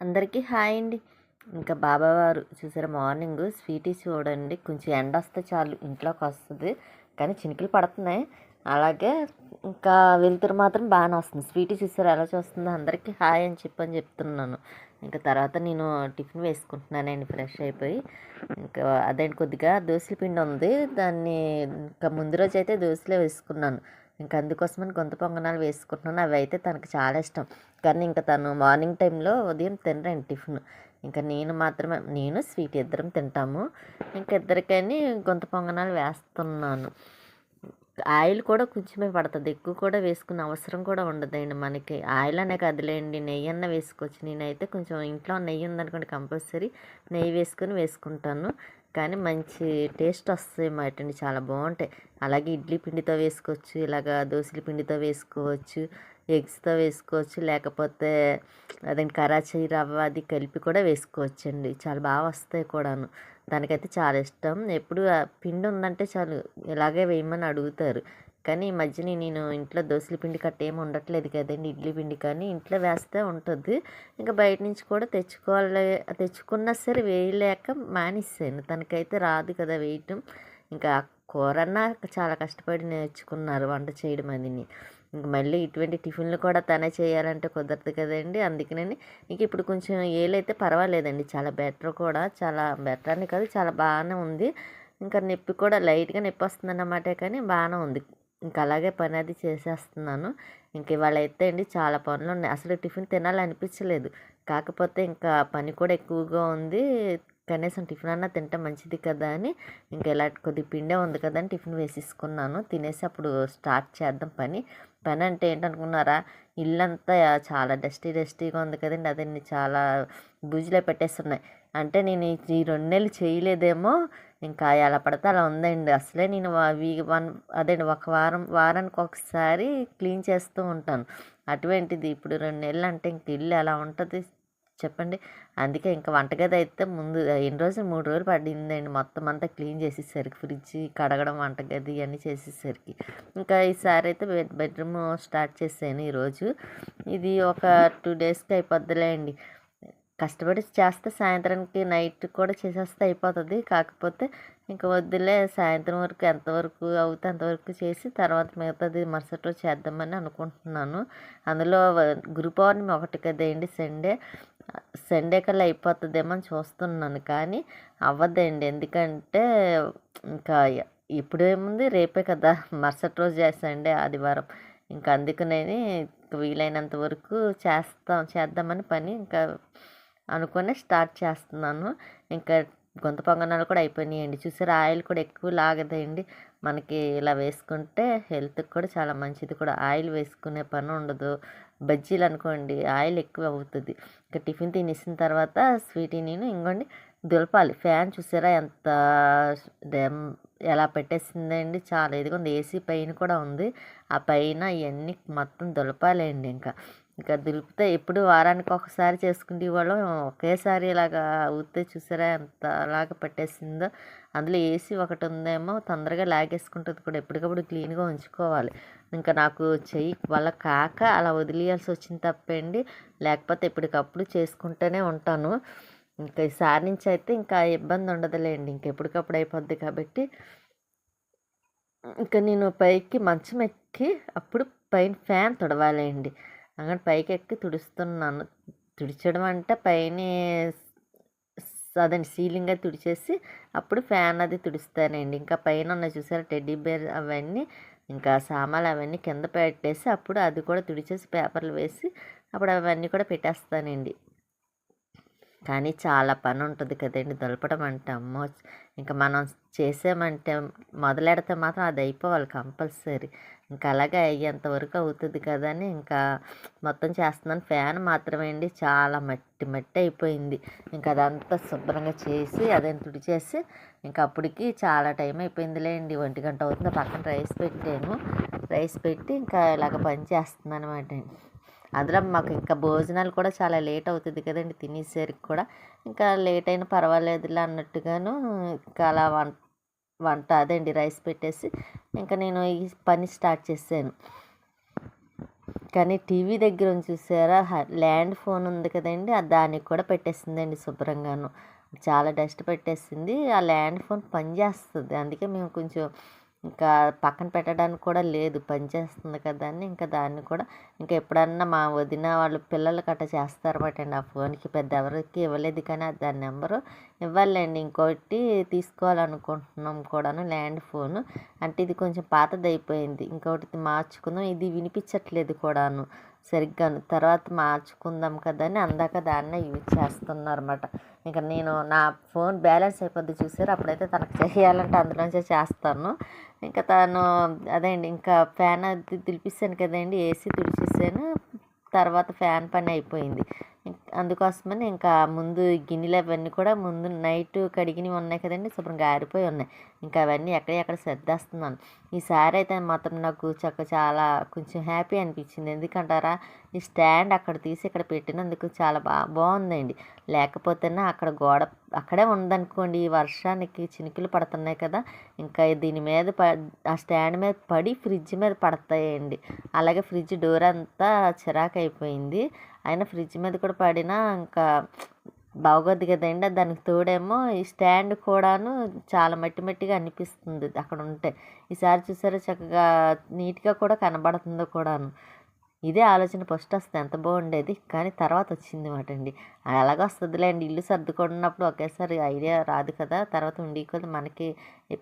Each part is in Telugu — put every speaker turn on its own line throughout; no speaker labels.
అందరికీ హాయ్ అండి. ఇంకా బాబావారు చూసారు మార్నింగ్ స్వీటీ చూడండి. కొంచెం ఎండ వస్తే చాలు ఇంట్లోకి వస్తుంది. కానీ చినుకులు పడుతున్నాయి. అలాగే ఇంకా వెలుతురు మాత్రం బాగానే వస్తుంది. స్వీటీ చూసారు ఎలా చూస్తుందో అందరికీ హాయ్ అని చెప్పని చెప్తున్నాను. ఇంకా తర్వాత నేను టిఫిన్ వేసుకుంటున్నానండి ఫ్రెష్ అయిపోయి. ఇంకా అదే కొద్దిగా దోశల పిండి ఉంది. దాన్ని ఇంకా ముందు రోజు అయితే దోశలే వేసుకున్నాను. ఇంకా అందుకోసమని గొంత పొంగనాలు వేసుకుంటున్నాను. అవి అయితే తనకు చాలా ఇష్టం. కానీ ఇంకా తను మార్నింగ్ టైంలో ఉదయం తినరండి టిఫిన్? ఇంకా నేను మాత్రమే నేను స్వీట్ ఇద్దరం తింటాము. ఇంకా ఇద్దరికని గొంత పొంగనాలు వేస్తున్నాను. ఆయిల్ కూడా కొంచెమే పడుతుంది. ఎక్కువ కూడా వేసుకునే అవసరం కూడా ఉండదండి మనకి. ఆయిల్ అనే కదిలేయండి నెయ్యి అన్న వేసుకోవచ్చు. నేనైతే కొంచెం ఇంట్లో నెయ్యి ఉందనుకోండి కంపల్సరీ. నెయ్యి వేసుకొని వేసుకుంటాను. కానీ మంచి టేస్ట్ వస్తాయి మాటండి చాలా బాగుంటాయి. అలాగే ఇడ్లీ పిండితో వేసుకోవచ్చు ఇలాగ దోశల పిండితో వేసుకోవచ్చు ఎగ్స్తో వేసుకోవచ్చు లేకపోతే అదండి కరాచీ రవ్వ అది కలిపి కూడా వేసుకోవచ్చు అండి చాలా బాగా వస్తాయి కూడాను. దానికైతే చాలా ఇష్టం. ఎప్పుడు పిండి ఉందంటే చాలు ఇలాగే వేయమని అడుగుతారు. కానీ ఈ మధ్యన నేను ఇంట్లో దోశల పిండి కట్ట ఏమి ఉండట్లేదు కదండి. ఇడ్లీ పిండి కానీ ఇంట్లో వేస్తే ఉంటుంది. ఇంకా బయట నుంచి కూడా తెచ్చుకోవాలి తెచ్చుకున్నా సరే వేయలేక మానేసాను. తనకైతే రాదు కదా వేయటం. ఇంకా కూరన్నా చాలా కష్టపడి నేర్చుకున్నారు వంట చేయడం అది ఇంక మళ్ళీ ఇటువంటి టిఫిన్లు కూడా తనే చేయాలంటే కుదరదు కదండి. అందుకని ఇంక ఇప్పుడు కొంచెం ఏలైతే పర్వాలేదండి. చాలా బెటర్ కూడా చాలా బెటర్ అని కాదు చాలా బాగానే ఉంది. ఇంకా నొప్పి కూడా లైట్గా నొప్పి వస్తుంది అన్నమాట కానీ బాగానే ఉంది. ఇంకా అలాగే పని అది చేసేస్తున్నాను. ఇంక ఇవాళ అయితే అండి చాలా పనులు ఉన్నాయి. అసలు టిఫిన్ తినాలనిపించలేదు. కాకపోతే ఇంకా పని కూడా ఎక్కువగా ఉంది. కనీసం టిఫిన్ అన్నా తింటే మంచిది కదా అని ఇంకా ఇలా కొద్ది పిండే ఉంది కదా అని టిఫిన్ వేసేసుకున్నాను. తినేసి అప్పుడు స్టార్ట్ చేద్దాం పని. పని అంటే ఏంటనుకున్నారా? ఇల్లంతా చాలా డస్టీ డస్టీగా ఉంది కదండి. అదే చాలా బూజులో పెట్టేస్తున్నాయి. అంటే నేను ఈ రెండు నెలలు చేయలేదేమో. ఇంకా ఎలా పడితే అలా ఉందండి. అసలే నేను వీ వన్ అదే ఒక వారం వారానికి ఒకసారి క్లీన్ చేస్తూ ఉంటాను. అటువంటిది ఇప్పుడు రెండు నెలలు అంటే ఇంక ఇల్లు ఎలా ఉంటుంది చెప్పండి. అందుకే ఇంకా వంటగది అయితే ముందు ఎన్ని రోజులు? మూడు రోజులు పడిందండి. మొత్తం అంతా క్లీన్ చేసేసరికి ఫ్రిడ్జ్ కడగడం వంటగది ఇవన్నీ చేసేసరికి. ఇంకా ఈసారి అయితే బెడ్ బెడ్రూమ్ స్టార్ట్ చేశాను ఈరోజు. ఇది ఒక టూ డేస్కి అయిపోద్దిలే అండి. కష్టపడి చేస్తే సాయంత్రానికి నైట్ కూడా చేసేస్తే అయిపోతుంది. కాకపోతే ఇంకా వద్దులే సాయంత్రం వరకు ఎంతవరకు అవుతే అంతవరకు చేసి తర్వాత మిగతాది మరుసటి రోజు చేద్దామని అనుకుంటున్నాను. అందులో గురు పౌర్ణమి ఒకటి కదండి సండే. సండే కల్లా అయిపోతుందేమో అని చూస్తున్నాను కానీ అవ్వదండి. ఎందుకంటే ఇంకా ఇప్పుడేముంది రేపే కదా. మరుసటి రోజు చేసండి ఆదివారం. ఇంకా అందుకనేది వీలైనంత వరకు చేస్తాం చేద్దామని పని. ఇంకా అనుకుని స్టార్ట్ చేస్తున్నాను. ఇంకా గొంత పొంగనాలు కూడా అయిపోయినాయండి. చూసారా ఆయిల్ కూడా ఎక్కువ లాగదండి. మనకి ఇలా వేసుకుంటే హెల్త్కి కూడా చాలా మంచిది కూడా. ఆయిల్ వేసుకునే పని ఉండదు. బజ్జీలు అనుకోండి ఆయిల్ ఎక్కువ అవుతుంది. ఇంకా టిఫిన్ తినేసిన తర్వాత స్వీటీ నేను ఇంకోండి దులపాలి. ఫ్యాన్ చూసారా ఎంత ఎలా పెట్టేసిందండి. చాలా ఇదిగోంది ఏసీ పైన కూడా ఉంది. ఆ పైన ఇవన్నీ మొత్తం దులపాలండి ఇంకా. ఇంకా దులిపితే ఎప్పుడు వారానికి ఒకసారి చేసుకుంటే వాళ్ళం ఒకేసారి ఇలాగా ఊతే చూసారా ఎంత అలాగ పట్టేసిందో. అందులో ఏసీ ఒకటి ఉందేమో తొందరగా లాగేసుకుంటుంది కూడా. ఎప్పటికప్పుడు క్లీన్గా ఉంచుకోవాలి. ఇంకా నాకు చెయ్యి వాళ్ళ కాక అలా వదిలేయాల్సి వచ్చింది తప్పండి. లేకపోతే ఎప్పటికప్పుడు చేసుకుంటూనే ఉంటాను. ఇంకా ఈసారి నుంచి అయితే ఇంకా ఇబ్బంది ఉండదులేండి. ఇంక ఎప్పటికప్పుడు అయిపోద్ది కాబట్టి. ఇంకా నేను పైకి మంచం ఎక్కి అప్పుడు పైన ఫ్యాన్ తొడవాలండి. అంగడి పైకి ఎక్కి తుడుస్తున్నాను. తుడిచడం అంటే పైన అదండి సీలింగ్ అది తుడిచేసి అప్పుడు ఫ్యాన్ అది తుడుస్తానండి. ఇంకా పైన ఉన్న చూసారా టెడ్డీ బేర్ అవన్నీ ఇంకా సామాన్లు అవన్నీ కింద పెట్టేసి అప్పుడు అది కూడా తుడిచేసి పేపర్లు వేసి అప్పుడు అవన్నీ కూడా పెట్టేస్తానండి. కానీ చాలా పని ఉంటుంది కదండి. దులపడం అంటే అమ్మో! ఇంకా మనం చేసామంటే మొదలెడితే మాత్రం అది అయిపోవాలి కంపల్సరీ. ఇంకా అలాగే అయ్యేంతవరకు అవుతుంది కదా అని ఇంకా మొత్తం చేస్తున్నాను. ఫ్యాన్ మాత్రమే అండి. చాలా మట్టి మట్టి అయిపోయింది. ఇంకా అదంతా శుభ్రంగా చేసి అదని తుడిచేసి ఇంకా అప్పటికి చాలా టైం అయిపోయిందిలే అండి. ఒంటి గంట అవుతుంది. పక్కన రైస్ పెట్టాను. రైస్ పెట్టి ఇంకా ఇలాగ పని చేస్తున్నాను అనమాట అందులో మాకు ఇంకా భోజనాలు కూడా చాలా లేట్ అవుతుంది కదండి తినేసరికి కూడా. ఇంకా లేట్ అయినా పర్వాలేదులే అన్నట్టుగాను ఇంకా అలా వంట వంట అదండి రైస్ పెట్టేసి ఇంకా నేను ఈ పని స్టార్ట్ చేశాను. కానీ టీవీ దగ్గర చూసారా? ల్యాండ్ ఫోన్ ఉంది కదండి అది దానికి కూడా పెట్టేసిందండి శుభ్రంగాను. చాలా డస్ట్ పెట్టేసింది ఆ ల్యాండ్ ఫోన్ పనిచేస్తుంది అందుకే మేము కొంచెం ఇంకా పక్కన పెట్టడానికి కూడా లేదు. పనిచేస్తుంది కదా అని ఇంకా దాన్ని కూడా ఇంకా ఎప్పుడన్నా మా వదిన వాళ్ళు పిల్లలు గట్ట చేస్తారన్నమాట అండి ఆ ఫోన్కి పెద్ద ఎవరికి ఇవ్వలేదు కానీ దాని నెంబరు ఇవ్వాలండి. ఇంకోటి తీసుకోవాలనుకుంటున్నాం కూడాను ల్యాండ్ ఫోన్. అంటే ఇది కొంచెం పాతది అయిపోయింది ఇంకొకటి మార్చుకుందాం. ఇది వినిపించట్లేదు కూడాను. సరిగ్గాను. తర్వాత మార్చుకుందాం కదా అని అందాక దాన్నే యూజ్ చేస్తున్నారు అనమాట ఇంకా నేను నా ఫోన్ బ్యాలెన్స్ అయిపోద్ది చూసారు? అప్పుడైతే తనకు చేయాలంటే అందులోంచే చేస్తాను. ఇంకా తను అదే అండి ఇంకా ఫ్యాన్ అది తిలిపిస్తాను కదండి ఏసీ తుడిచేసాను. తర్వాత ఫ్యాన్ పని అయిపోయింది. అందుకోసమని ఇంకా ముందు గిన్నెలు అవన్నీ కూడా ముందు నైట్ కడిగినవి ఉన్నాయి కదండి శుభ్రంగా ఆరిపోయి ఉన్నాయి. ఇంకా అవన్నీ ఎక్కడెక్కడ సర్దేస్తున్నాను. ఈసారి అయితే మాత్రం నాకు చక్క చాలా కొంచెం హ్యాపీ అనిపించింది. ఎందుకంటారా? ఈ స్టాండ్ అక్కడ తీసి ఇక్కడ పెట్టినందుకు చాలా బా బాగుందండి. లేకపోతేనే అక్కడ గోడ అక్కడే ఉందనుకోండి ఈ వర్షానికి చినుకులు పడుతున్నాయి కదా ఇంకా దీని మీద ప ఆ స్టాండ్ మీద పడి ఫ్రిడ్జ్ మీద పడతాయండి. అలాగే ఫ్రిడ్జ్ డోర్ అంతా చిరాకు అయిపోయింది అయినా ఫ్రిడ్జ్ మీద కూడా పడి పడినా ఇంకా బాగోద్ది కదండి. దానికి తోడేమో ఈ స్టాండ్ కూడాను చాలా మట్టి మట్టిగా అనిపిస్తుంది అక్కడ ఉంటే. ఈసారి చూసారా చక్కగా నీట్గా కూడా కనబడుతుందో కూడాను. ఇదే ఆలోచన ఫస్ట్ వస్తే ఎంత బాగుండేది. కానీ తర్వాత వచ్చింది మాట అండి. అలాగ వస్తుందిలేండి. ఇల్లు సర్దుకున్నప్పుడు ఒకేసారి ఐడియా రాదు కదా. తర్వాత ఉండి కదా మనకి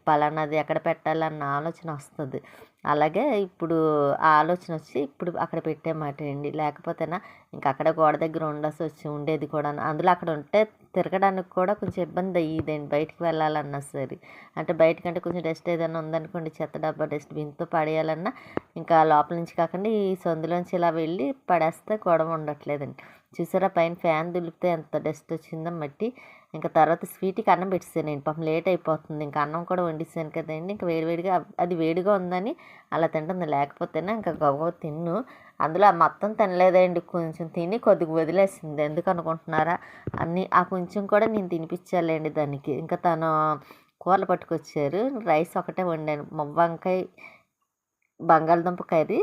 పలానాది ఎక్కడ పెట్టాలన్న ఆలోచన వస్తుంది. అలాగే ఇప్పుడు ఆ ఆలోచన వచ్చి ఇప్పుడు అక్కడ పెట్టేమాట అండి. లేకపోతేనా ఇంకా అక్కడ గోడ దగ్గర ఉండాల్సి వచ్చి ఉండేది కూడా అందులో అక్కడ ఉంటే తిరగడానికి కూడా కొంచెం ఇబ్బంది అయ్యేదండి. బయటికి వెళ్ళాలన్నా సరే. అంటే బయటకంటే కొంచెం డస్ట్ ఏదైనా ఉందనుకోండి చెత్త డబ్బా డస్ట్బిన్తో పడేయాలన్నా ఇంకా లోపల నుంచి కాకుండా ఈ సందులోంచి ఇలా వెళ్ళి పడేస్తే గొడవ ఉండట్లేదండి. చూసారా పైన ఫ్యాన్ దులిపితే ఎంత డస్ట్ వచ్చిందో మట్టి. ఇంకా తర్వాత స్వీట్కి అన్నం పెట్టేసాను. నేను పాపం లేట్ అయిపోతుంది. ఇంకా అన్నం కూడా వండిస్తాను కదండి. ఇంకా వేడివేడిగా అది వేడిగా ఉందని అలా తింటుంది. లేకపోతేనే ఇంకా గవ్వ తిన్ను. అందులో ఆ మొత్తం తినలేదండి. కొంచెం తిని కొద్దిగా వదిలేసింది. ఎందుకు అనుకుంటున్నారా? అన్ని ఆ కొంచెం కూడా నేను తినిపించాలండి దానికి. ఇంకా తను కూరలు పట్టుకొచ్చారు. రైస్ ఒకటే వండాను. వంకాయ బంగాళదుంప కర్రీ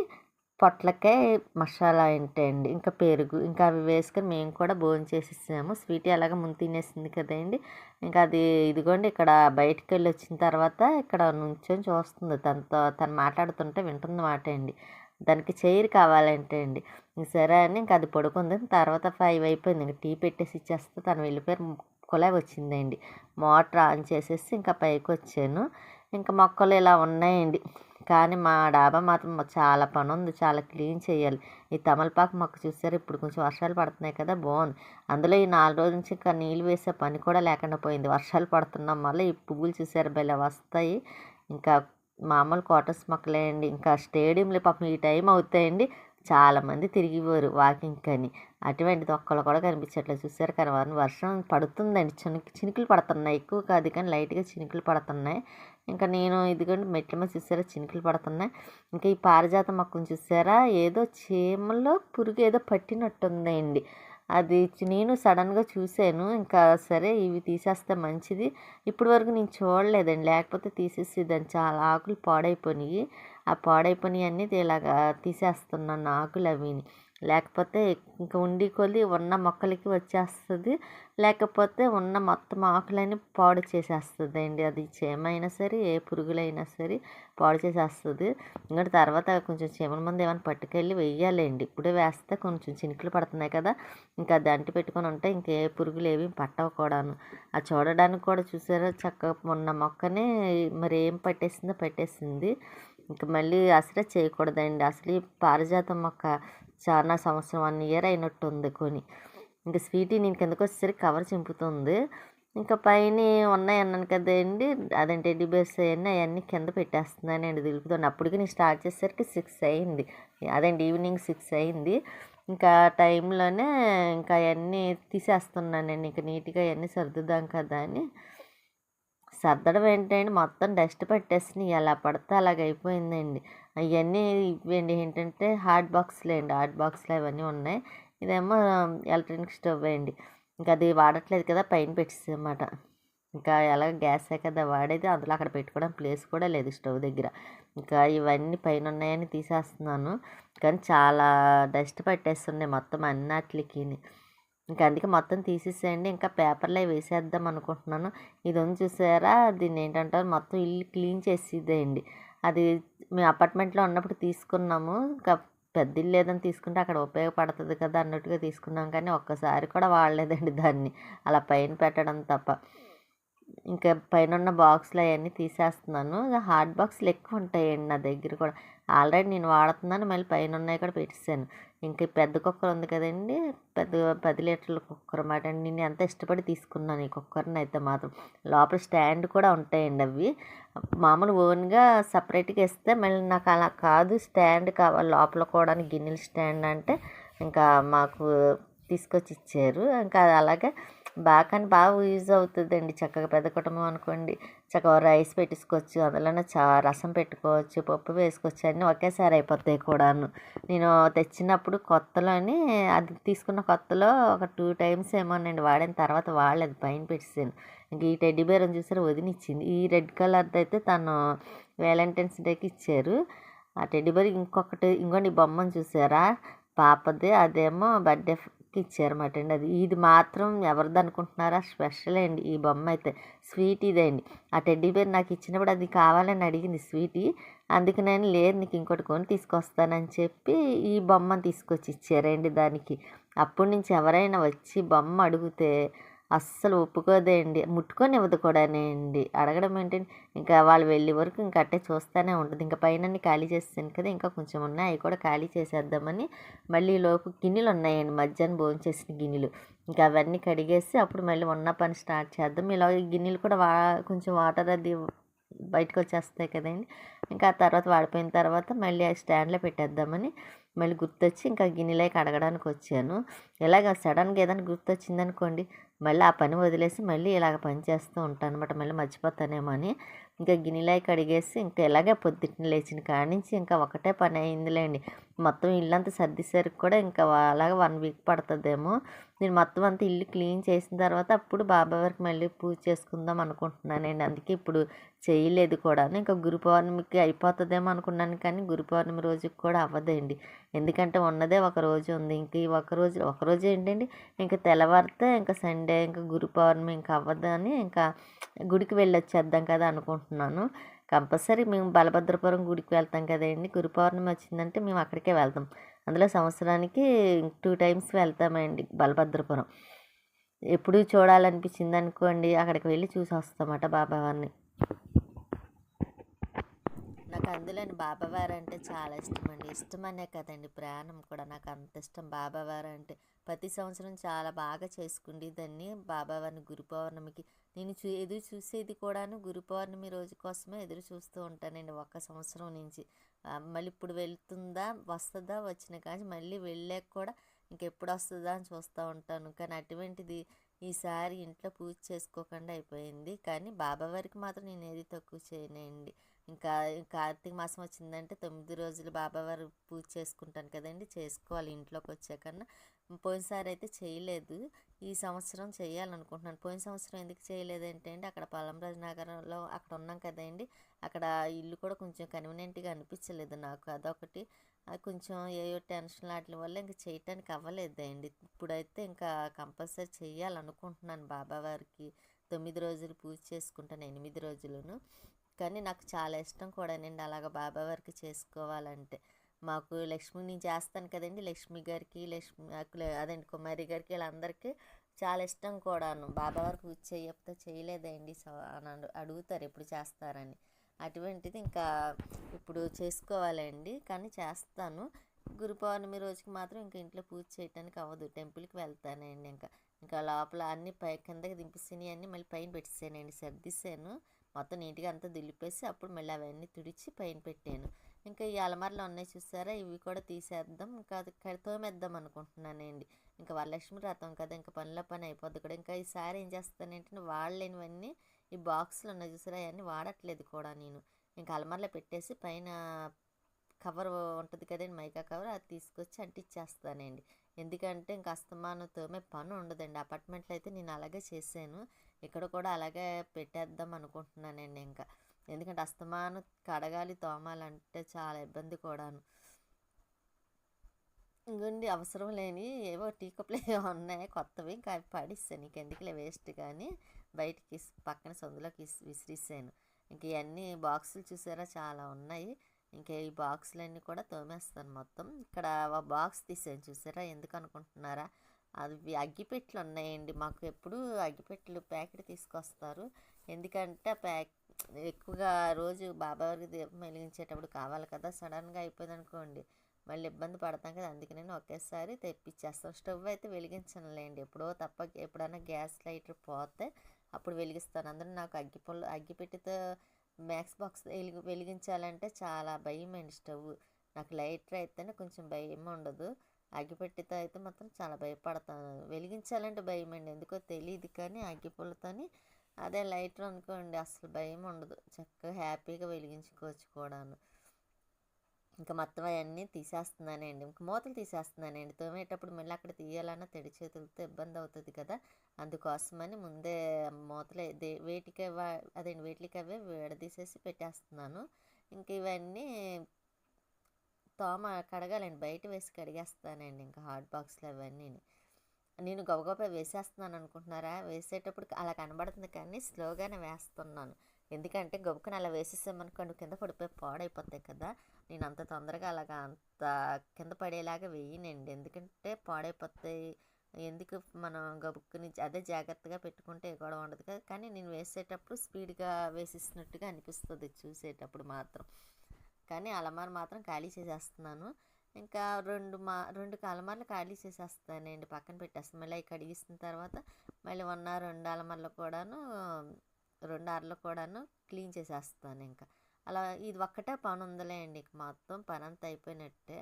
పొట్లకాయ మసాలా ఏంటండి ఇంకా పెరుగు ఇంకా అవి వేసుకొని మేము కూడా భోజనం చేసేసాము స్వీట్ అలాగే ముందు తినేసింది కదండి. ఇంకా అది ఇదిగోండి ఇక్కడ బయటికి వెళ్ళి వచ్చిన తర్వాత ఇక్కడ నుంచొని చూస్తుంది. తనతో తను మాట్లాడుతుంటే వింటుంది మాట అండి. దానికి చైర్ కావాలంటే అండి. ఇంక సరే అని ఇంకా అది పడుకుంది. తర్వాత ఫైవ్ అయిపోయింది. ఇంకా టీ పెట్టేసి ఇచ్చేస్తే తను వెళ్ళిపోయారు. కులాయి వచ్చిందండి. మోటార్ ఆన్ చేసేసి ఇంకా పైకి వచ్చాను. ఇంకా మొక్కలు ఇలా ఉన్నాయండి. కానీ మా డాబా మాత్రం చాలా పని ఉంది చాలా క్లీన్ చేయాలి. ఈ తమలపాకు మొక్క చూసారు? ఇప్పుడు కొంచెం వర్షాలు పడుతున్నాయి కదా బాగుంది అందులో ఈ నాలుగు రోజుల నుంచి ఇంకా నీళ్ళు వేసే పని కూడా లేకుండా పోయింది. వర్షాలు పడుతున్నాం వల్ల ఈ పువ్వులు చూసారు? భలే వస్తాయి. ఇంకా మామూలు క్వార్టర్స్ మొక్కలేయండి. ఇంకా స్టేడియంలో పాపం ఈ టైం అవుతాయండి. చాలామంది తిరిగిపోరు వాకింగ్ అని అటువంటిది ఒక్కళ్ళు కూడా కనిపించట్లేదు. చూసారు? కానీ వర్షం పడుతుందండి. చినుకు చినుకులు పడుతున్నాయి. ఎక్కువ కాదు కానీ లైట్గా చినుకులు పడుతున్నాయి. ఇంకా నేను ఇదిగోండి మెట్ల మీద చూసారా? చినుకులు పడుతున్నాయి. ఇంకా ఈ పారిజాత మొక్కను చూసారా? ఏదో చీమలో పురుగు ఏదో పట్టినట్టుందండి. అది నేను సడన్గా చూశాను. ఇంకా సరే ఇవి తీసేస్తే మంచిది. ఇప్పటి వరకు నేను చూడలేదండి. లేకపోతే తీసేసి దాని చాలా ఆకులు పాడైపోయినాయి ఆ పాడైపోయినాయి అన్నీ ఇలాగా తీసేస్తున్నాను ఆకులు అవిని. లేకపోతే ఇంకా ఉండి కొద్ది ఉన్న మొక్కలకి వచ్చేస్తుంది. లేకపోతే ఉన్న మొత్తం ఆకులన్నీ పాడు చేసేస్తుంది అండి అది చీమైనా సరే ఏ పురుగులైనా సరే పాడు చేసేస్తుంది. ఇంకా తర్వాత కొంచెం చీమల మందు ఏమైనా పట్టుకెళ్ళి వెయ్యాలండి. ఇప్పుడే వేస్తే కొంచెం చినుకులు పడుతున్నాయి కదా. ఇంకా అది అంటి పెట్టుకొని ఉంటే ఇంకే పురుగులు ఏవి పట్టవు కూడాను. ఆ చూడడానికి కూడా చూసారా చక్కగా ఉన్న మొక్కనే మరి ఏం పట్టేసిందో పట్టేసింది. ఇంకా మళ్ళీ అసలే చేయకూడదండి. అసలు ఈ పారిజాతం మొక్క చాలా సంవత్సరం వన్ ఇయర్ అయినట్టు ఉంది కొని. ఇంకా స్వీటీ నేను కిందకు వచ్చేసరికి కవర్ చింపుతుంది. ఇంకా పైన ఉన్నాయి అన్నాను కదండి అదే టెడ్డీ బేర్స్ అవన్నీ అవన్నీ కింద పెట్టేస్తున్నాను అండి దులుపుతాను. అప్పటికి నేను స్టార్ట్ చేసేసరికి సిక్స్ అయింది. అదేంటి ఈవినింగ్ సిక్స్ అయింది. ఇంకా టైంలోనే ఇంకా అవన్నీ తీసేస్తున్నానండి. ఇంకా నీట్గా అవన్నీ సర్దుదాం కదా అని. సర్దడం ఏంటంటే మొత్తం డస్ట్ పట్టేసినాయి. ఎలా పడితే అలాగైపోయిందండి అవన్నీ ఇవ్వండి. ఏంటంటే హాట్ బాక్స్లే అండి. హాట్ బాక్స్లు అవన్నీ ఉన్నాయి. ఇదేమో ఎలక్ట్రానిక్ స్టవ్ అండి. ఇంకా అది వాడట్లేదు కదా పైన పెట్టేసామాట ఇంకా ఎలాగ గ్యాసే కదా వాడేది. అందులో అక్కడ పెట్టుకోవడం ప్లేస్ కూడా లేదు స్టవ్ దగ్గర. ఇంకా ఇవన్నీ పైన ఉన్నాయని తీసేస్తున్నాను. కానీ చాలా డస్ట్ పట్టేస్తున్నాయి మొత్తం అన్నట్లకి ఇంకా అందుకే మొత్తం తీసేసేయండి. ఇంకా పేపర్లో వేసేద్దాం అనుకుంటున్నాను. ఇది ఉంది చూసారా? దీన్ని ఏంటంటారు? మొత్తం ఇల్లు క్లీన్ చేసేదేయండి అది మేము అపార్ట్మెంట్లో ఉన్నప్పుడు తీసుకున్నాము. ఇంకా పెద్ద ఇల్లు ఏదైనా తీసుకుంటే అక్కడ ఉపయోగపడుతుంది కదా అన్నట్టుగా తీసుకున్నాం. కానీ ఒక్కసారి కూడా వాడలేదండి దాన్ని. అలా పైన పెట్టడం తప్ప. ఇంకా పైన ఉన్న బాక్స్లు అవన్నీ తీసేస్తున్నాను. హార్డ్ బాక్స్లు ఎక్కువ ఉంటాయండి నా దగ్గర కూడా. ఆల్రెడీ నేను వాడుతున్నాను మళ్ళీ పైన ఉన్నాయి కూడా పెట్టేసాను ఇంకా పెద్ద కుక్కర్ ఉంది కదండి పెద్ద పది లీటర్ల కుక్కర్ అన్నమాట. అండి నేను ఎంత ఇష్టపడి తీసుకున్నాను ఈ కుక్కర్ని అయితే మాత్రం. లోపల స్టాండ్ కూడా ఉంటాయండి అవి. మామూలు ఓన్గా సపరేట్గా ఇస్తే మళ్ళీ నాకు అలా కాదు. స్టాండ్ కావాలి లోపల కూడా గిన్నెల స్టాండ్ అంటే ఇంకా మాకు తీసుకొచ్చి ఇచ్చారు. ఇంకా అది అలాగే బాగా కానీ బాగా యూజ్ అవుతుందండి. చక్కగా పెద్ద కుటుంబం అనుకోండి. చక్కగా రైస్ పెట్టేసుకోవచ్చు అందులోనే చా రసం పెట్టుకోవచ్చు. పప్పు వేసుకోవచ్చు. అన్నీ ఒకేసారి అయిపోతాయి కూడాను. నేను తెచ్చినప్పుడు కొత్తలోని అది తీసుకున్న కొత్తలో ఒక టూ టైమ్స్ ఏమోనండి వాడిన. తర్వాత వాడలేదు. పైన పెట్టేసాను ఇంక ఈ టెడ్డీ బేర్ చూసారు? వదినిచ్చింది. ఈ రెడ్ కలర్ది అయితే తను వ్యాలంటైన్స్ డేకి ఇచ్చారు. ఆ టెడ్డీ బేర్ ఇంకొకటి ఇంకోటి బొమ్మను చూసారా? పాపది అదేమో బర్త్డే ఇచ్చారన్నమాట అండి అది ఇది మాత్రం ఎవరిది అనుకుంటున్నారా స్పెషల్ అండి. ఈ బొమ్మ అయితే స్వీట్ ఇదే అండి ఆ టెడ్డీ బేర్ నాకు ఇచ్చినప్పుడు అది కావాలని అడిగింది స్వీటీ. అందుకు నేను లేదు నీకు ఇంకోటి కొని తీసుకొస్తానని చెప్పి ఈ బొమ్మను తీసుకొచ్చి ఇచ్చారండి దానికి. అప్పటి నుంచి ఎవరైనా వచ్చి బొమ్మ అడిగితే అస్సలు ఒప్పుకోదేండి. ముట్టుకొని ఇవ్వదు కూడానండి అడగడం ఏంటండి? ఇంకా వాళ్ళు వెళ్ళే వరకు ఇంకా అట్టే చూస్తూనే ఉంటుంది. ఇంకా పైన ఖాళీ చేస్తాను కదా ఇంకా కొంచెం ఉన్నాయి. అవి కూడా ఖాళీ చేసేద్దామని మళ్ళీ లోపు గిన్నెలు ఉన్నాయండి. మధ్యాహ్నం భోజనం చేసిన గిన్నెలు. ఇంకా అవన్నీ కడిగేసి అప్పుడు మళ్ళీ ఉన్న పని స్టార్ట్ చేద్దాం. ఇలా గిన్నెలు కూడా వా కొంచెం వాటర్ అది బయటకు వచ్చేస్తాయి కదండి. ఇంకా ఆ తర్వాత వాడిపోయిన తర్వాత మళ్ళీ ఆ స్టాండ్లో పెట్టేద్దామని మళ్ళీ గుర్తొచ్చి ఇంకా గిన్నెలకి అడగడానికి వచ్చాను. ఇలాగ సడన్గా ఏదైనా గుర్తొచ్చిందనుకోండి మళ్ళీ ఆ పని వదిలేసి మళ్ళీ ఇలాగ పని చేస్తూ ఉంటాను అనమాట మళ్ళీ మర్చిపోతానేమో అని ఇంకా గిన్నెలై కడిగేసి ఇంకా ఇలాగే పొద్దున్న లేచిన కాడ నుంచి ఇంకా ఒకటే పని అయిందిలేండి. మొత్తం ఇల్లంతా సర్దిసరికి కూడా ఇంకా అలాగే వన్ వీక్ పడుతుందేమో. నేను మొత్తం అంతా ఇల్లు క్లీన్ చేసిన తర్వాత అప్పుడు బాబా వారికి మళ్ళీ పూజ చేసుకుందాం అనుకుంటున్నానండి. అందుకే ఇప్పుడు చేయలేదు కూడా ఇంకా గురు పౌర్ణమికి అయిపోతుందేమో అనుకున్నాను కానీ గురు పౌర్ణమి రోజుకి కూడా అవ్వదండి. ఎందుకంటే ఉన్నదే ఒక రోజు ఉంది. ఇంక ఈ ఒక రోజు ఒక రోజు ఏంటండి? ఇంకా తెల్లవారితే ఇంకా సండే ఇంకా గురు పౌర్ణమి ఇంకా అవ్వదని ఇంకా గుడికి వెళ్ళి వచ్చేద్దాం కదా అనుకుంటున్నాను. కంపల్సరీ మేము బలభద్రపురం గుడికి వెళ్తాం కదండి. గురు పౌర్ణమి వచ్చిందంటే మేము అక్కడికే వెళ్తాం. అందులో సంవత్సరానికి టూ టైమ్స్ వెళ్తామండి బలభద్రపురం. ఎప్పుడు చూడాలనిపించింది అనుకోండి అక్కడికి వెళ్ళి చూసి వస్తామట బాబావారిని. నాకు అందులోని బాబావారు అంటే చాలా ఇష్టం అండి ఇష్టమనే కదండి ప్రాణం కూడా. నాకు అంత ఇష్టం బాబావారు అంటే. ప్రతి సంవత్సరం చాలా బాగా చేసుకుండేదాన్ని. బాబావారిని గురు పౌర్ణమికి నేను చూ ఎదురు చూసేది కూడాను గురు పౌర్ణమి రోజు కోసమే ఎదురు చూస్తూ ఉంటానండి. ఒక్క సంవత్సరం నుంచి. మళ్ళీ ఇప్పుడు వెళ్తుందా వస్తుందా వచ్చిన కానీ మళ్ళీ వెళ్ళాక కూడా ఇంకెప్పుడు వస్తుందా అని చూస్తూ ఉంటాను. కానీ అటువంటిది ఈసారి ఇంట్లో పూజ చేసుకోకుండా అయిపోయింది. కానీ బాబావారికి మాత్రం నేను ఏది తక్కువ చేయనండి. ఇంకా కార్తీక మాసం వచ్చిందంటే తొమ్మిది రోజులు బాబావారు పూజ చేసుకుంటాను కదండి చేసుకోవాలి ఇంట్లోకి వచ్చాకన్నా. పోయినసారి అయితే చేయలేదు. ఈ సంవత్సరం చేయాలనుకుంటున్నాను. పోయిన సంవత్సరం ఎందుకు చేయలేదు అండి అక్కడ పలంరాజు నగరంలో అక్కడ ఉన్నాం కదండి. అక్కడ ఇల్లు కూడా కొంచెం కన్వీనియంట్గా అనిపించలేదు నాకు. అదొకటి. కొంచెం ఏయో టెన్షన్ వాటి వల్ల ఇంకా చేయటానికి అవ్వలేదండి. ఇప్పుడైతే ఇంకా కంపల్సరీ చేయాలనుకుంటున్నాను బాబావారికి. తొమ్మిది రోజులు పూజ చేసుకుంటాను ఎనిమిది రోజులను. కానీ నాకు చాలా ఇష్టం కూడానండి అలాగ బాబా వారికి చేసుకోవాలంటే. మాకు లక్ష్మి నేను చేస్తాను కదండి. లక్ష్మి గారికి లక్ష్మి అదండి కుమారి గారికి వీళ్ళందరికీ చాలా ఇష్టం కూడాను. బాబా పూజ చేయకపోతే చేయలేదండి. అని అడుగుతారు ఎప్పుడు చేస్తారని. అటువంటిది ఇంకా ఇప్పుడు చేసుకోవాలండి. కానీ చేస్తాను. గురు పౌర్ణమి రోజుకి మాత్రం ఇంకా ఇంట్లో పూజ చేయడానికి అవ్వదు. టెంపుల్కి వెళ్తానండి ఇంకా. ఇంకా లోపల అన్ని పై కిందకి దింపేసినవి అన్నీ మళ్ళీ పైన పెట్టేసానండి. సర్దిసాను మొత్తం నీట్గా అంతా దులిపేసి అప్పుడు మళ్ళీ అవన్నీ తుడిచి పైన పెట్టాను. ఇంకా ఈ అలమారలో ఉన్నాయి చూసారా? ఇవి కూడా తీసేద్దాం. ఇంకా అది తోమేద్దాం అనుకుంటున్నానండి. ఇంకా వరలక్ష్మి రథం కదా ఇంకా పనిలో పని అయిపోద్ది కూడా. ఇంకా ఈసారి ఏం చేస్తానంటే వాడలేనివన్నీ ఈ బాక్సులు ఉన్నాయి చూసారా? అవన్నీ వాడట్లేదు కూడా నేను. ఇంకా అలమారలో పెట్టేసి పైన కవర్ ఉంటుంది కదండి మైకా కవర్ అది తీసుకొచ్చి అంటిచ్చేస్తానండి. ఎందుకంటే ఇంకా అస్తమానం తోమే పని ఉండదండి అపార్ట్మెంట్లో అయితే నేను అలాగే చేశాను. ఇక్కడ కూడా అలాగే పెట్టేద్దాం అనుకుంటున్నానండి ఇంకా. ఎందుకంటే అస్తమానం కడగాలి తోమాలంటే చాలా ఇబ్బంది కూడాను. ఇంకండి అవసరం లేని ఏవో టీ కప్పులు ఏవో ఉన్నాయి కొత్తవి ఇంకా అవి పడిస్తాను నీకు ఎందుకులే వేస్ట్ కానీ బయటికి పక్కన సందులోకి విసిరిస్తాను ఇంక ఇవన్నీ బాక్సులు చూసారా చాలా ఉన్నాయి. ఇంకా ఈ బాక్సులన్నీ కూడా తోమేస్తాను మొత్తం. ఇక్కడ ఒక బాక్స్ తీసాను చూసారా? ఎందుకు అనుకుంటున్నారా? అవి అగ్గిపెట్లు ఉన్నాయండి మాకు ఎప్పుడు అగ్గిపెట్లు ప్యాకెట్ తీసుకొస్తారు. ఎందుకంటే ప్యాక్ ఎక్కువగా రోజు బాబావారికి దీపం వెలిగించేటప్పుడు కావాలి కదా. సడన్గా అయిపోయింది అనుకోండి. మళ్ళీ ఇబ్బంది పడతాం కదా. అందుకే నేను ఒకేసారి తెప్పించేస్తాను స్టవ్ అయితే వెలిగించనులేండి. ఎప్పుడో తప్ప ఎప్పుడైనా గ్యాస్ లైటర్ పోతే అప్పుడు వెలిగిస్తాను. అందరూ నాకు అగ్గి అగ్గిపుల్ల అగ్గిపెట్టితో మ్యాక్స్ బాక్స్ వెలిగి వెలిగించాలంటే చాలా భయం అండి స్టవ్ నాకు లైటర్ అయితేనే కొంచెం భయం ఉండదు అగ్గిపెట్టితో అయితే మాత్రం చాలా భయపడతాను. వెలిగించాలంటే భయం అండి ఎందుకో తెలియదు కానీ అగ్గిపుల్లతోని అదే లైటర్ అనుకోండి అసలు భయం ఉండదు. చక్కగా హ్యాపీగా వెలిగించుకోవచ్చు కూడాను. ఇంకా మొత్తం అవన్నీ తీసేస్తున్నానండి. ఇంకా మూతలు తీసేస్తున్నానండి. తోమేటప్పుడు మళ్ళీ అక్కడ తీయాలన్నా తడి చేతులతో ఇబ్బంది అవుతుంది కదా. అందుకోసమని ముందే మూతలు వేటికి అదే వేటికి అవే విడదీసేసి పెట్టేస్తున్నాను. ఇంక ఇవన్నీ తోమ కడగాలండి. బయట వేసి కడిగేస్తానండి ఇంకా హాట్ బాక్స్లు అవన్నీ నేను గబగబా వేసేస్తున్నాను అనుకుంటున్నారా? వేసేటప్పుడు అలా కనబడుతుంది కానీ స్లోగానే వేస్తున్నాను. ఎందుకంటే గబుకుని అలా వేసేసామనుకోండి కింద పడిపోయి పాడైపోతాయి కదా. నేను అంత తొందరగా అలాగా అంత కింద పడేలాగా వేయనండి. ఎందుకంటే పాడైపోతాయి. ఎందుకు మనం గబుక్కుని అదే జాగ్రత్తగా పెట్టుకుంటే గొడవ ఉండదు కదా. కానీ నేను వేసేటప్పుడు స్పీడ్గా వేసేసినట్టుగా అనిపిస్తుంది చూసేటప్పుడు మాత్రం. కానీ అలమార మాత్రం ఖాళీ చేసేస్తున్నాను. ఇంకా రెండు మా రెండు అలమార్లు ఖాళీ చేసేస్తానండి పక్కన పెట్టేస్తాను. మళ్ళీ అవి కడిగిస్తున్న తర్వాత మళ్ళీ ఉన్న రెండు అలమార్లు కూడాను రెండు అరలు కూడాను క్లీన్ చేసేస్తాను ఇంకా. అలా ఇది ఒక్కటే పని ఉందిలే అండి మొత్తం పని అంతా అయిపోయినట్టే.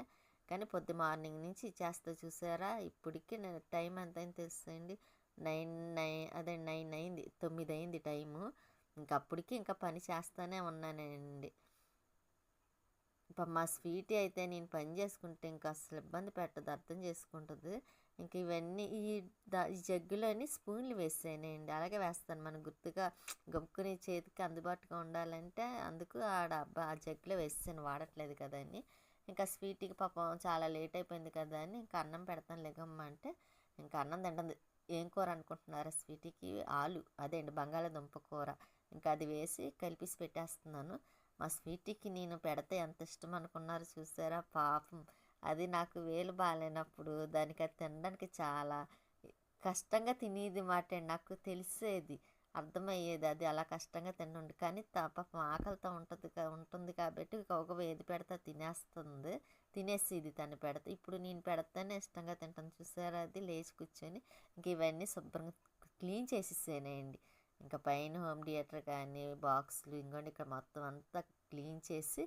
కానీ పొద్దు మార్నింగ్ నుంచి చేస్తా చూసారా? ఇప్పటికి టైం ఎంత అయింది తెలుసండి నైన్ నైన్ అదే నైన్ అయింది తొమ్మిది అయింది టైము. ఇంకా అప్పటికి ఇంకా పని చేస్తూనే ఉన్నానండి. మా స్వీటీ అయితే నేను పని చేసుకుంటే ఇంకా అసలు ఇబ్బంది పెట్టదు అర్థం చేసుకుంటుంది. ఇంక ఇవన్నీ ఈ ద ఈ జగ్గులోని స్పూన్లు వేసేయండి అలాగే వేస్తాను. మనం గుర్తుగా గమ్ముకుని చేతికి అందుబాటుగా ఉండాలంటే అందుకు ఆడ ఆ జగ్గులో వేసాను వాడట్లేదు కదండి ఇంకా స్వీట్కి పాపం చాలా లేట్ అయిపోయింది కదా అని ఇంకా అన్నం పెడతాను లేకమ్మ అంటే. ఇంకా అన్నం తింటుంది. ఏం కూర అనుకుంటున్నారా స్వీట్కి? ఆలు. అదే అండి బంగాళాదుంప కూర. ఇంకా అది వేసి కలిపిసి పెట్టేస్తున్నాను. మా స్వీట్కి నేను పెడితే ఎంత ఇష్టం అనుకున్నారు చూసారా? పాపం. అది నాకు వేలు బాగాలేనప్పుడు దానికి అది తినడానికి చాలా కష్టంగా తినేది మాట నాకు తెలిసేది. అర్థమయ్యేది అది అలా కష్టంగా తినండి. కానీ పాపం ఆకలితో ఉంటుంది ఉంటుంది కాబట్టి ఒక ఏది పెడితే తినేస్తుంది. తినేసేది తను పెడతా. ఇప్పుడు నేను పెడతానే ఇష్టంగా తింటాను. చూసారా? అది లేచి కూర్చొని ఇంక ఇవన్నీ శుభ్రంగా క్లీన్ చేసేసేనేయండి ఇంకా పైన హోమ్ థియేటర్ కానీ బాక్స్లు ఇంకోండి ఇక్కడ మొత్తం అంతా క్లీన్ చేసి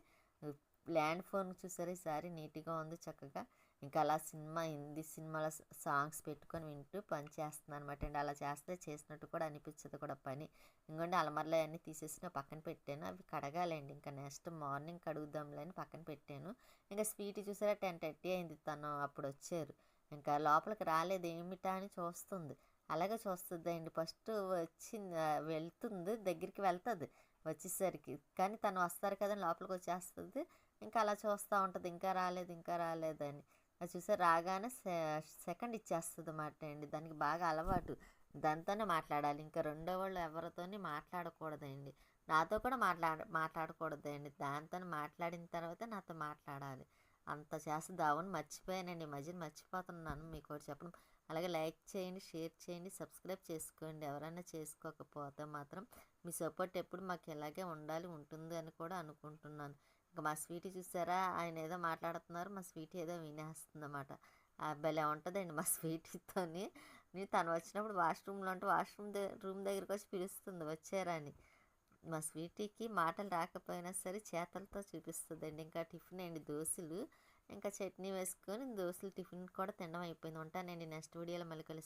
ల్యాండ్ ఫోన్ చూసారు? ఈసారి నీట్గా ఉంది చక్కగా. ఇంకా అలా సినిమా హిందీ సినిమాల సాంగ్స్ పెట్టుకొని వింటూ పని చేస్తున్నాను అనమాట అండి. అలా చేస్తే చేసినట్టు కూడా అనిపించదు కూడా పని. ఇంకోండి అలమర్లో అన్నీ తీసేసిన పక్కన పెట్టాను. అవి కడగాలండి. ఇంకా నెక్స్ట్ మార్నింగ్ కడుగుదాంలే అని పక్కన పెట్టాను. ఇంకా స్వీట్ చూసారా? టెన్ థర్టీ అయింది తను. అప్పుడు వచ్చారు. ఇంకా లోపలికి రాలేదు. ఏమిటా అని చూస్తుంది. అలాగే చూస్తుంది అండి ఫస్ట్ వచ్చి వెళ్తుంది దగ్గరికి వెళ్తుంది వచ్చేసరికి. కానీ తను వస్తారు కదా లోపలికి వచ్చేస్తుంది ఇంకా అలా చూస్తూ ఉంటుంది ఇంకా రాలేదు ఇంకా రాలేదని అది చూసే రాగానే సెకండ్ ఇచ్చేస్తుంది అన్నమాట అండి. దానికి బాగా అలవాటు. దాంతోనే మాట్లాడాలి. ఇంకా రెండో వాళ్ళు ఎవరితోని మాట్లాడకూడదండి. నాతో కూడా మాట్లాడ మాట్లాడకూడదండి. దాంతో మాట్లాడిన తర్వాత నాతో మాట్లాడాలి. అంత చేస్తుంది. అవును మర్చిపోయానండి. మధ్యన మర్చిపోతున్నాను. మీకు చెప్పడం అలాగే లైక్ చేయండి షేర్ చేయండి సబ్స్క్రైబ్ చేసుకోండి. ఎవరైనా చేసుకోకపోతే మాత్రం మీ సపోర్ట్ ఎప్పుడు మాకు ఇలాగే ఉండాలి ఉంటుంది అని కూడా అనుకుంటున్నాను. ఇంకా మా స్వీట్ చూసారా? ఆయన ఏదో మాట్లాడుతున్నారు మా స్వీట్ ఏదో వినేస్తుంది అన్నమాట భలే ఉంటుందండి మా స్వీట్తో నేను తను వచ్చినప్పుడు వాష్రూమ్లో అంటే వాష్రూమ్ రూమ్ దగ్గరికి వచ్చి పిలుస్తుంది అని. మా స్వీటీకి మాటలు రాకపోయినా సరే చేతలతో చూపిస్తుందండి. ఇంకా టిఫిన్ అండి దోశలు. ఇంకా చట్నీ వేసుకొని దోశలు టిఫిన్ కూడా తినడం అయిపోయింది. ఉంటానండి నెక్స్ట్ వీడియోలో మళ్ళీ కలుస్తాను